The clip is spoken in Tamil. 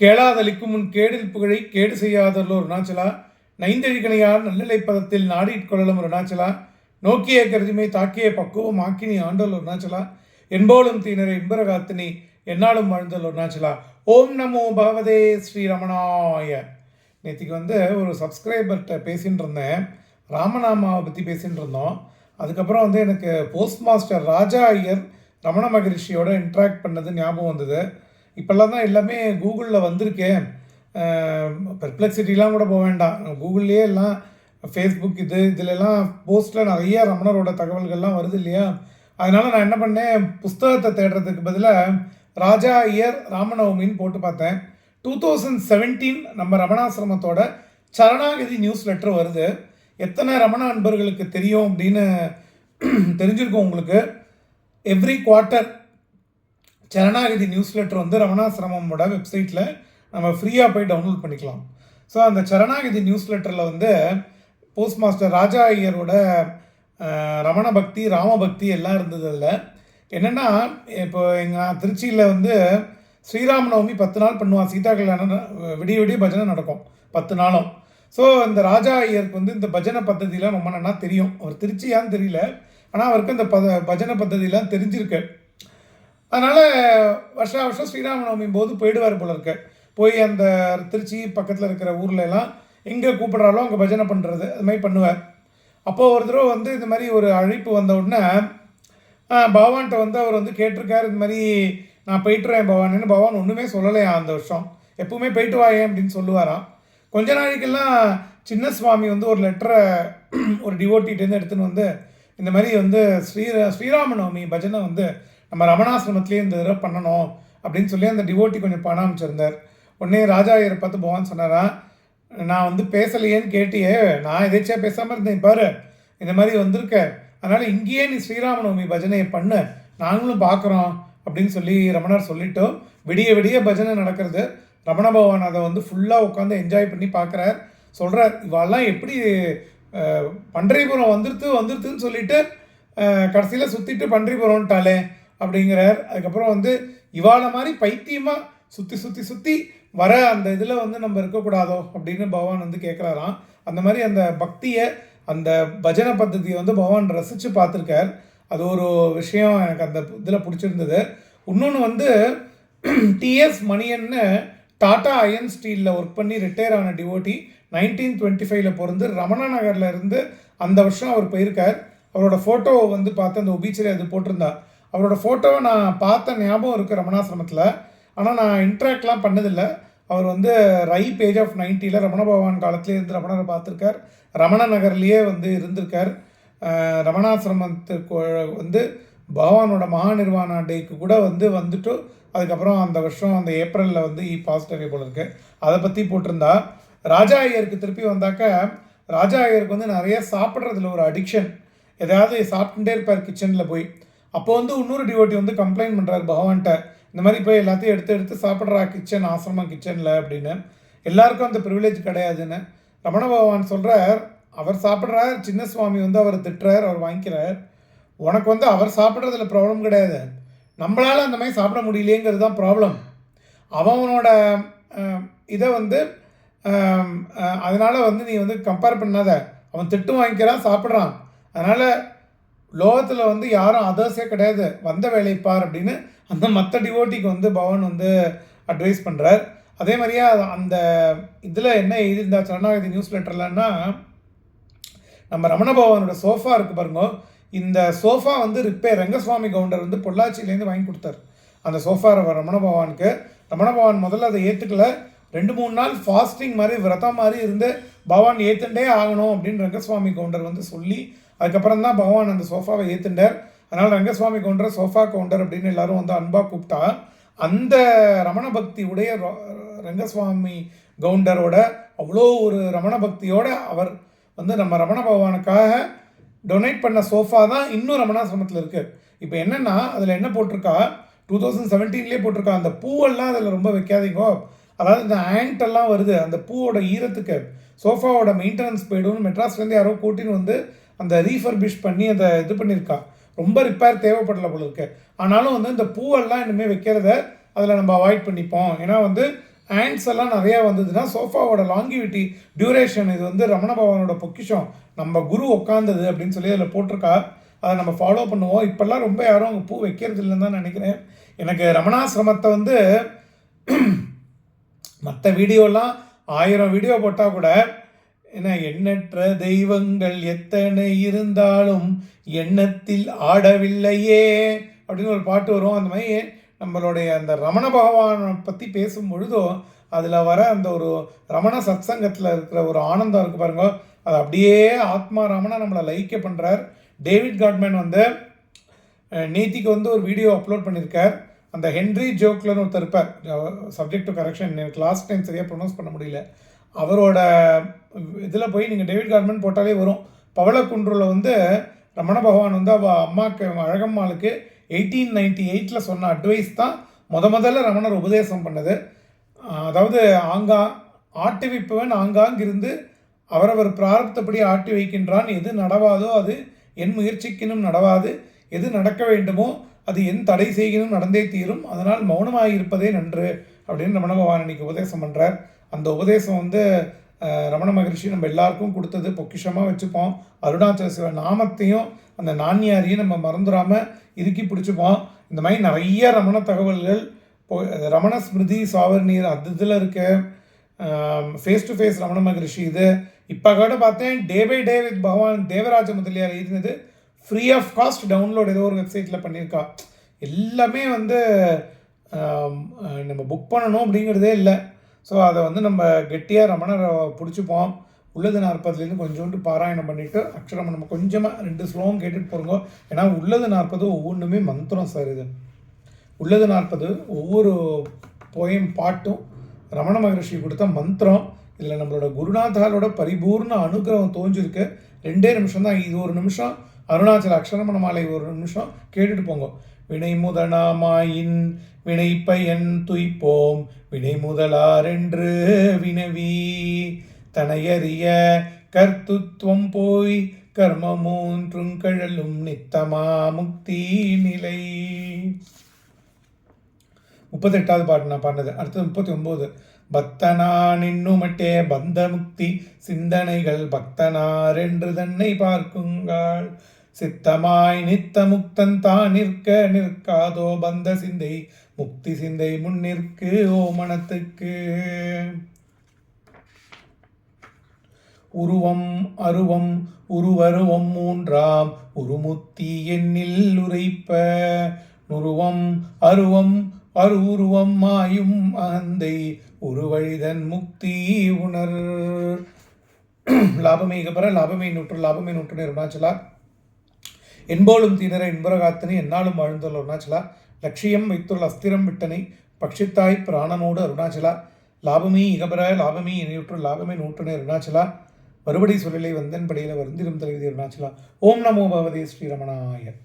கேளாதலிக்கும் முன் கேடில் புகழை கேடு செய்யாதல்லோ அருணாச்சலா. நைந்தழிகணையார் நல்லிலை பதத்தில் நாடிட்கொள்ளலும் அருணாச்சலா. நோக்கிய கருதிமை தாக்கிய பக்குவம் ஆக்கினி ஆண்டல் அருணாச்சலா. என்போலும் தீனரை இன்பரகாத்தினி என்னாலும் வாழ்ந்தல் அருணாச்சலா. ஓம் நமோ பகவதே ஸ்ரீரமணாய நேற்றுக்கு வந்து ஒரு சப்ஸ்கிரைபர்கிட்ட பேசின்னு இருந்தேன் ராமநாமாவை பற்றி பேசின்னு இருந்தோம் அதுக்கப்புறம் வந்து எனக்கு போஸ்ட் மாஸ்டர் ராஜா ஐயர் ரமண மகரிஷியோட இன்ட்ராக்ட் பண்ணது ஞாபகம் வந்தது. இப்போல்லாம் தான் எல்லாமே கூகுளில் வந்திருக்கேன் பெர்ப்ளெக்சிட்டிலாம் கூட போக வேண்டாம். கூகுள்லேயே எல்லாம் ஃபேஸ்புக் இது இதிலெல்லாம் போஸ்ட்டில் நிறைய ரமணரோட தகவல்கள்லாம் வருது இல்லையா? அதனால் நான் என்ன பண்ணேன் புஸ்தகத்தை தேடுறதுக்கு பதிலாக ராஜா ஐயர் ராமநவமின்னு போட்டு பார்த்தேன். டூ தௌசண்ட் செவன்டீன் நம்ம ரமணாசிரமத்தோட சரணாகதி நியூஸ் லெட்டர் வருது. எத்தனை ரமண அன்பர்களுக்கு தெரியும் அப்படின்னு தெரிஞ்சிருக்கோம் உங்களுக்கு. Every quarter Saranagathi newsletter வந்து ரமணாசிரமோட வெப்சைட்டில் நம்ம ஃப்ரீயாக போய் டவுன்லோட் பண்ணிக்கலாம். ஸோ அந்த சரணாகதி நியூஸ் லெட்டரில் வந்து போஸ்ட் மாஸ்டர் ராஜா ஐயரோட ரமண பக்தி ராமபக்தி எல்லாம் இருந்தது அதில் என்னென்னா இப்போ எங்கள் திருச்சியில் வந்து ஸ்ரீராம நவமி பத்து நாள் பண்ணுவான் சீதா கல்யாணம் விடிய விடிய பஜனை நடக்கும். பத்து நாளும். ஸோ இந்த ராஜா ஐயருக்கு வந்து இந்த பஜனை பद्धதியெலாம் ரொம்ப நல்லா தெரியும். அவர் திருச்சியான்னு தெரியல. ஆனால் அவருக்கு இந்த ப பஜனை பद्धதியெலாம் தெரிஞ்சிருக்கு. அதனால் வருஷா வருஷம் ஸ்ரீராமநவமி போது போயிடுவார் போல இருக்க. போய் அந்த திருச்சி பக்கத்தில் இருக்கிற ஊரில் எல்லாம் எங்கே கூப்பிட்றாலோ அங்கே பஜனை பண்ணுறது அது மாதிரி பண்ணுவார். அப்போது ஒரு தடவை வந்து இந்த மாதிரி ஒரு அழைப்பு வந்த உடனே பவான்கிட்ட பகவான்கிட்ட வந்து அவர் வந்து கேட்டிருக்காரு இந்த மாதிரி நான் போயிட்டுறேன் பகவான்னு பகவான். ஒன்றுமே சொல்லலையா அந்த வருஷம்? எப்பவுமே போயிட்டு வாயே அப்படின்னு சொல்லுவாராம். கொஞ்ச நாளைக்கெல்லாம் சின்ன சுவாமி வந்து ஒரு லெட்டரை ஒரு டிவோட்டிகிட்டேருந்து எடுத்துன்னு வந்து இந்த மாதிரி வந்து ஸ்ரீ ஸ்ரீராமநவமி பஜனை வந்து நம்ம ரமணாசிரமத்திலே இந்த தடவை பண்ணணும் அப்படின்னு சொல்லி அந்த டிவோட்டி கொஞ்சம் பணம் அமைச்சிருந்தார் உடனே ராஜா ஐயரை பார்த்து பகவான் சொன்னாரா நான் வந்து பேசலையேன்னு கேட்டியே நான் எதேச்சியாக பேசாமல் இருந்தேன் பாரு இந்த மாதிரி வந்திருக்க. அதனால் இங்கேயே நீ ஸ்ரீராமநவமி பஜனையை பண்ணு நாங்களும் பார்க்குறோம் அப்படின்னு சொல்லி ரமணர் சொல்லிட்டோம் விடிய விடிய பஜனை நடக்கிறது. ரமண பகவான் அதை வந்து ஃபுல்லாக உட்காந்து என்ஜாய் பண்ணி பார்க்குறார். சொல்கிறார் இவாளெல்லாம் எப்படி பன்றைபுரம் பன்றிபுரம் வந்துருத்து வந்துருத்துன்னு சொல்லிட்டு கடைசியில் சுற்றிட்டு பன்றிபுரம்ட்டாலே அப்படிங்கிறார். அதுக்கப்புறம் வந்து இவாளை மாதிரி பைத்தியமாக சுற்றி சுற்றி சுற்றி வர அந்த இதில் வந்து நம்ம இருக்கக்கூடாதோ அப்படின்னு பகவான் வந்து கேட்குறாராம் அந்த மாதிரி அந்த பக்தியை அந்த பஜனை பద్ధதியை வந்து பகவான் ரசித்து பார்த்துருக்கார். அது ஒரு விஷயம் எனக்கு அந்த இதில் பிடிச்சிருந்தது. இன்னொன்று வந்து டிஎஸ் மணியன்னு டாடா அயன் ஸ்டீலில் ஒர்க் பண்ணி ரிட்டையர் ஆன டிவோட்டி நைன்டீன் டுவெண்ட்டி ஃபைவ்ல பிறந்து ரமணா நகரில் இருந்து அந்த வருஷம் அவர் போயிருக்கார். அவரோட ஃபோட்டோவை வந்து பார்த்து அந்த ஒபீச்சரி அது போட்டிருந்தா. அவரோட ஃபோட்டோவை நான் பார்த்த ஞாபகம் இருக்குது ரமணாசிரமத்தில். ஆனால் நான் இன்ட்ராக்ட்லாம் பண்ணதில்லை. அவர் வந்து ரை பேஜ் ஆஃப் நைன்ட்டியில் ரமண பகவான் காலத்துலேயே இருந்து ரமணரை பார்த்துருக்கார். ரமண நகர்லேயே வந்து இருந்திருக்கார். ரமணாசிரமத்துக்கு வந்து பகவானோட மகா நிர்வாண டேக்கு கூட வந்து வந்துட்டு அதுக்கப்புறம் அந்த வருஷம் அந்த ஏப்ரலில் வந்து இ பாசிட்டிவ் போல இருக்கு. அதை பற்றி போட்டிருந்தா ராஜா ஐயருக்கு திருப்பி வந்தாக்க ராஜா ஐயருக்கு வந்து நிறைய சாப்பிட்றதுல ஒரு அடிக்ஷன் எதாவது சாப்பிட்டுட்டே இருப்பார் கிச்சனில் போய். அப்போ வந்து இன்னொரு டிவோட்டி வந்து கம்ப்ளைண்ட் பண்ணுறாரு பகவான்கிட்ட. இந்த மாதிரி போய் எல்லாத்தையும் எடுத்து எடுத்து சாப்பிட்றா கிச்சன் ஆசிரமம் கிச்சனில் அப்படின்னு. எல்லாருக்கும் அந்த ப்ரிவிலேஜ் கிடையாதுன்னு. ரமண பகவான் சொல்கிறார் அவர் சாப்பிட்றார் சின்ன சுவாமி வந்து அவரை திட்டுறார் அவர் வாங்கிக்கிறார். உனக்கு வந்து அவர் சாப்பிட்றதுல ப்ராப்ளம் கிடையாது. நம்மளால் அந்த மாதிரி சாப்பிட முடியலையேங்கிறது தான் ப்ராப்ளம் அவனோட இதை வந்து அதனால் வந்து நீ வந்து கம்பேர் பண்ணாத. அவன் திட்டும் வாங்கிக்கிறான் சாப்பிட்றான். அதனால் லோகத்தில் வந்து யாரும் அதர்ஸே கிடையாது. வந்த வேலைப்பார் அப்படின்னு அந்த மற்ற டிவோட்டிக்கு வந்து பவன் வந்து அட்வைஸ் பண்ணுறார் அதே மாதிரியே அந்த இதில் என்ன எழுதியிருந்தா சரணாகதி நியூஸ் லெட்டர்லன்னா நம்ம ரமண பவனோட சோஃபா இருக்கு பாருங்க. இந்த சோஃபா வந்து ரிப்பேர் ரங்கசுவாமி கவுண்டர் வந்து பொள்ளாச்சியிலேருந்து வாங்கி கொடுத்தாரு. அந்த சோஃபா ரமண பவானுக்கு ரமண பவான் முதல்ல அதை ஏற்றுக்கல ரெண்டு மூணு நாள் ஃபாஸ்டிங் மாதிரி விரதம் மாதிரி இருந்து பவான் ஏற்றுண்டே ஆகணும் அப்படின்னு ரங்கசுவாமி கவுண்டர் வந்து சொல்லி அதுக்கப்புறம் தான் பகவான் அந்த சோஃபாவை ஏற்றுண்டார் அதனால் ரங்கசுவாமி கவுண்டர் சோஃபா கவுண்டர் அப்படின்னு எல்லாரும் வந்து அன்பாக கூப்பிட்டா. அந்த ரமண பக்தி உடைய ரங்கசுவாமி கவுண்டரோட அவ்வளோ ஒரு ரமண பக்தியோட அவர் வந்து நம்ம ரமண பகவானுக்காக டொனேட் பண்ண சோஃபா தான் இன்னும் ரமணாசிரமத்தில் இருக்குது இப்போ என்னென்னா அதில் என்ன போட்டிருக்கா? டூ தௌசண்ட் செவன்டீன்லேயே போட்டிருக்கா. அந்த பூவெல்லாம் அதில் ரொம்ப வைக்காதீங்கோ. அதாவது இந்த ஆண்டெல்லாம் வருது. அந்த பூவோட ஈரத்துக்கு சோஃபாவோட மெயின்டெனன்ஸ் போய்டும்னு மெட்ராஸ்லேருந்து யாரோ கூட்டின்னு வந்து அந்த ரீஃபர்பிஷ் பண்ணி அதை இது பண்ணியிருக்கா. ரொம்ப ரிப்பேர் தேவைப்படல போல இருக்கு ஆனாலும் வந்து இந்த பூவெல்லாம் இனிமேல் வைக்கிறத அதில் நம்ம அவாய்ட் பண்ணிப்போம். ஏன்னா வந்து ஆண்ட்ஸ் எல்லாம் நிறையா வந்ததுன்னா சோஃபாவோட லாங்கிவிட்டி டியூரேஷன் இது வந்து ரமண பவனோட பொக்கிஷம். நம்ம குரு உட்காந்தது அப்படின்னு சொல்லி அதில் போட்டிருக்கா. அதை நம்ம ஃபாலோ பண்ணுவோம். இப்போல்லாம் ரொம்ப யாரும் அங்கே பூ வைக்கிறது இல்லைன்னு தான் நினைக்கிறேன். எனக்கு ரமணாசிரமத்தை வந்து மற்ற வீடியோலாம் ஆயிரம் வீடியோ போட்டால் கூட என்ன எண்ணற்ற தெய்வங்கள் எத்தனை இருந்தாலும் எண்ணத்தில் ஆடவில்லையே அப்படின்னு ஒரு பாட்டு வரும். அந்த மாதிரி நம்மளுடைய அந்த ரமண பகவானை பற்றி பேசும் பொழுதும் அதில் வர அந்த ஒரு ரமண சத்சங்கத்தில் இருக்கிற ஒரு ஆனந்தம் இருக்குது பாருங்க. அது அப்படியே ஆத்மா ரமணா நம்மளை லைக்க பண்ணுறார் டேவிட் காட்மேன் வந்து நேத்திக்கு வந்து ஒரு வீடியோ அப்லோட் பண்ணியிருக்கார் அந்த ஹென்ரி ஜோக்லன்னு ஒருத்தர் இருப்பார். சப்ஜெக்ட் டு கரெக்ஷன் எனக்கு லாஸ்ட் டைம் சரியாக ப்ரொனவுன்ஸ் பண்ண முடியல. அவரோட இதில் போய் நீங்கள் டேவிட் கார்மெண்ட் போட்டாலே வரும். பவளக்குன்றில் வந்து ரமண பகவான் வந்து அவள் அம்மாக்கு அழகம்மாளுக்கு எயிட்டீன் நைன்டி எயிட்டில் சொன்ன அட்வைஸ் தான் முத முதல்ல ரமணர் உபதேசம் பண்ணது. அதாவது ஆங்கா ஆட்டி வைப்பவன் ஆங்காங்கிருந்து அவரவர் பிராரப்தப்படி ஆட்டி வைக்கின்றான். எது நடவாதோ அது என் முயற்சிக்கினும் நடவாது. எது நடக்க வேண்டுமோ அது என் தடை செய்கினும் நடந்தே தீரும். அதனால் மௌனமாக இருப்பதே நன்று அப்படின்னு ரமண பகவான் இன்னைக்கு உபதேசம் பண்ணுறார் அந்த உபதேசம் வந்து ரமண மகரிஷி நம்ம எல்லாருக்கும் கொடுத்தது. பொக்கிஷமாக வச்சுப்போம். அருணாச்சல சிவ நாமத்தையும் அந்த நான்யாரையும் நம்ம மறந்துடாமல் இறுக்கி பிடிச்சிப்போம். இந்த மாதிரி நிறைய ரமண தகவல்கள் இப்போ ரமண ஸ்மிருதி சாவர்ணீர் அது இதில் இருக்க. Face to face Ramana Maharshi இது. இப்போ கூட பார்த்தேன் டே பை டே வித் பகவான் தேவராஜ முதலியார் எழுதினது ஃப்ரீ ஆஃப் காஸ்ட் டவுன்லோட் ஏதோ ஒரு வெப்சைட்டில் பண்ணியிருக்கா. எல்லாமே வந்து நம்ம புக் பண்ணணும் அப்படிங்கிறதே இல்லை. ஸோ அதை வந்து நம்ம கெட்டியாக ரமணரை பிடிச்சிப்போம் உள்ளது நாற்பதுலேருந்து கொஞ்சோண்டு பாராயணம் பண்ணிவிட்டு அக்ஷரம் நம்ம கொஞ்சமாக ரெண்டு ஸ்லோகம் கேட்டுட்டு போகிறோங்க ஏன்னா உள்ளது நாற்பது ஒவ்வொன்றுமே மந்திரம் சார் இது. உள்ளது நாற்பது ஒவ்வொரு போயம் பாட்டும் ரமண மகரிஷி கொடுத்த மந்திரம். இதில் நம்மளோட குருநாதாரோட பரிபூர்ண அனுகிரகம் தோஞ்சிருக்கு ரெண்டே நிமிஷம் தான் இது ஒரு நிமிஷம். அருணாச்சல அக்ஷரமண மாலை ஒரு நிமிஷம் கேட்டுட்டு போங்க. வினை முதனாமாயின் வினை பயன் துய்ப்போம் வினை முதலாரென்று வினவி. தனையறிய கர்த்துத்துவம் போய் கர்மமூன்றும் கழலும் நித்தமா முக்தி நிலை முப்பத்தெட்டாவது பாட்டு நான் பாடினது. அடுத்தது முப்பத்தி ஒன்பது பக்தனான் இன்னுமட்டே பந்த முக்தி சிந்தனைகள் பக்தனார் என்று தன்னை பார்க்குங்கள் சித்தமாய் நித்த முக்தன் தான் நிற்க நிற்காதோ பந்த சிந்தை முக்தி சிந்தை முன்னிற்கு ஓ மனத்துக்கு உருவம் அருவம் உருவருவம் மூன்றாம் உருமுத்தி எண்ணில் உரைப்ப. நுருவம் அருவம் அரு உருவம் மாயும் அகந்தை உருவழிதன் முக்தி உணர். லாபமே கபர லாபமே நூற்று லாபமே நூற்று நிர்மாச்சலா என்போலும் தீனர என்பரகாத்தனை என்னாலும் வாழ்ந்துள்ள அருணாச்சலா. லட்சியம் வைத்துள்ள அஸ்திரம் விட்டனை பட்சித்தாய் பிராணனோடு அருணாச்சலா. லாபமே இகபர லாபமே இணையுற்று லாபமே நூற்றுனை அருணாச்சலா. மறுபடி சூழலை வந்தன் படியில வருந்திரும் தலைவிதி அருணாச்சலா. ஓம் நமோ பகவதே ஸ்ரீரமணாயர்